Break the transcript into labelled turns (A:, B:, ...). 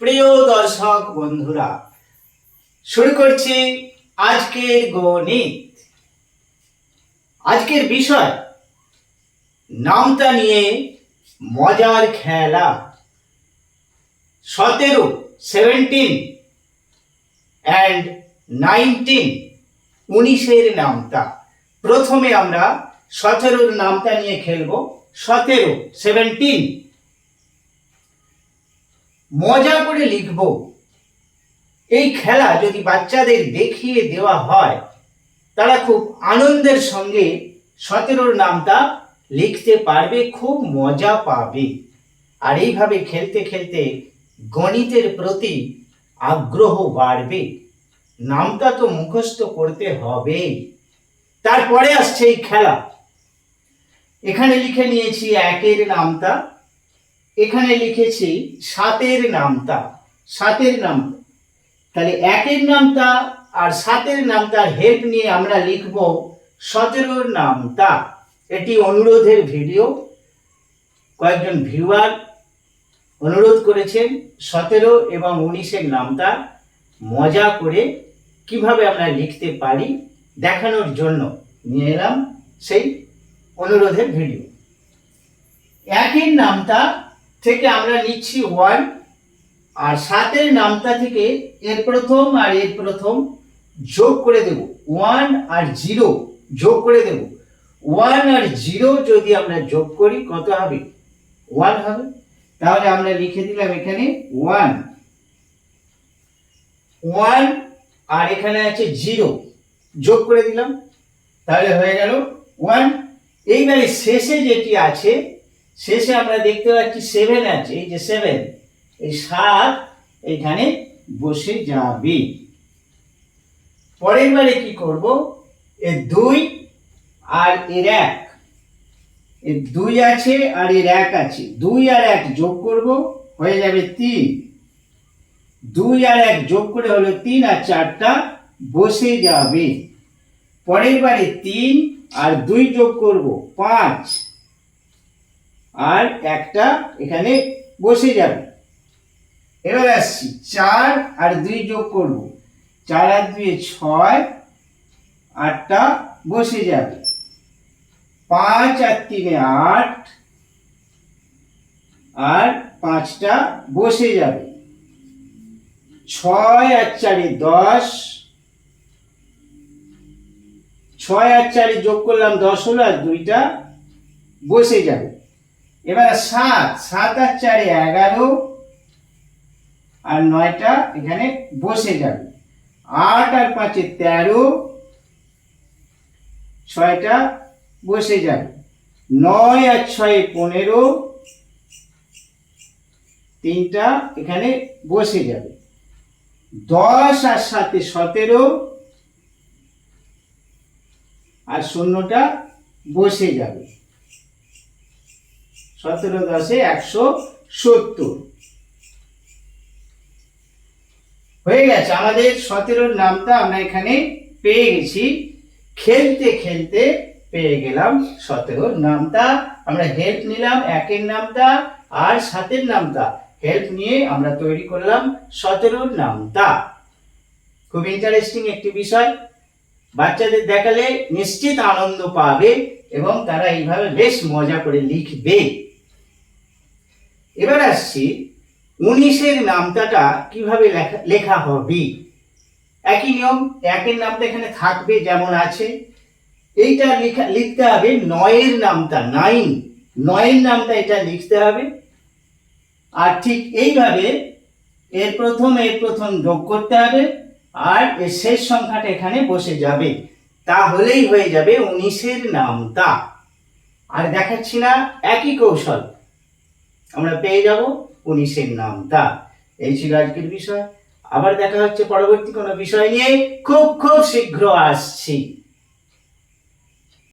A: প্রিয় দর্শক বন্ধুরা, শুরু করছি আজকের গণিত। আজকের বিষয়, নামটা নিয়ে মজার খেলা। সতেরো সেভেন্টিন অ্যান্ড নাইনটিন উনিশের নামতা প্রথমে আমরা সতেরোর নামটা নিয়ে খেলব। সতেরো সেভেন্টিন মজা করে লিখব। এই খেলা যদি বাচ্চাদের দেখিয়ে দেওয়া হয়, তারা খুব আনন্দের সঙ্গে সতেরোর নামটা লিখতে পারবে, খুব মজা পাবে। আর এইভাবে খেলতে খেলতে গণিতের প্রতি আগ্রহ বাড়বে। নামটা তো মুখস্থ করতে হবে। তারপরে আসছে এই খেলা। এখানে লিখে নিয়েছি একের নামটা। এখানে লিখেছি সাতের নামতা। সাতের নাম তাহলে একের নামতা আর সাতের নামটার হেল্প নিয়ে আমরা লিখব সতেরোর নামতা। এটি অনুরোধের ভিডিও কয়েকজন ভিউয়ার অনুরোধ করেছেন সতেরো এবং উনিশের নামটা মজা করে কীভাবে আমরা লিখতে পারি দেখানোর জন্য নিয়ে এলাম সেই অনুরোধের ভিডিও একের নামটা থেকে আমরা নিচ্ছি ওয়ান আর সাতের নামটা থেকে এর প্রথম আর এর প্রথম যোগ করে দেব। ওয়ান আর জিরো যোগ করে দেব। ওয়ান আর জিরো যদি আমরা যোগ করি, কত হবে? ওয়ান হবে। তাহলে আমরা লিখে দিলাম এখানে ওয়ান ওয়ান আর এখানে আছে জিরো যোগ করে দিলাম। তাহলে হয়ে গেল ওয়ান এইবারে শেষে যেটি আছে শেষে আমরা দেখতে পাচ্ছি সেভেন আছে, এই যে সেভেন এই সাত এখানে বসে যাবে। পরের বারে কি করব? এর দুই আর এর এক। এর দুই আছে আর এর এক আছে। দুই আর এক যোগ করব, হয়ে যাবে তিন। দুই আর এক যোগ করে হলো তিন আর চারটা বসে যাবে। পরের বারে তিন আর দুই যোগ করব, পাঁচ। আর একটা এখানে বসে যাবে। এবার আসছি, চার আর দুই যোগ করব। চার আর দুই ছয়, আটটা বসে যাবে। পাঁচ আর তিনে আট, আর পাঁচটা বসে যাবে। ছয় আর চারে দশ, ছয় আর চারে যোগ করলাম দশ হলো আর দুইটা বসে যাবে। এবার সাত সাত আর চারে এগারো আর নয়টা এখানে বসে যাবে। আট আর পাঁচে তেরো, ছয়টা বসে যাবে। নয় আর ছয়ে পনেরো, তিনটা এখানে বসে যাবে। দশ আর সাথে সতেরো আর শূন্যটা বসে যাবে। সতেরো দশে একশো সত্তর। হয়ে গেছে, আমাদের সতেরোর নামটা আমরা এখানে পেয়ে গেছি। খেলতে খেলতে পেয়ে গেলাম সতেরোর নামটা। আমরা হেল্প নিলাম একের নামটা আর সাতের নামটা। হেল্প নিয়ে আমরা তৈরি করলাম সতেরোর নামটা। খুব ইন্টারেস্টিং একটি বিষয়। বাচ্চাদের দেখালে নিশ্চিত আনন্দ পাবে এবং তারা এইভাবে বেশ মজা করে লিখবে। এবার আসছি উনিশের নামটাটা কীভাবে লেখা লেখা হবে? একই নিয়ম, একের নামটা এখানে থাকবে, যেমন আছে। এইটা লেখা, লিখতে হবে নয়ের নামটা, নাইন। নয়ের নামটা এটা লিখতে হবে। আর ঠিক এইভাবে এর প্রথম এর প্রথম যোগ করতে হবে আর এর শেষ সংখ্যাটা এখানে বসে যাবে। তাহলেই হয়ে যাবে উনিশের নামটা। আর দেখাচ্ছি না, একই কৌশল। আমরা পেয়ে যাব উনিশের নামটা এই ছিল আজকের বিষয়। আবার দেখা হচ্ছে পরবর্তী কোনো বিষয় নিয়ে। খুব খুব শীঘ্র আসছি।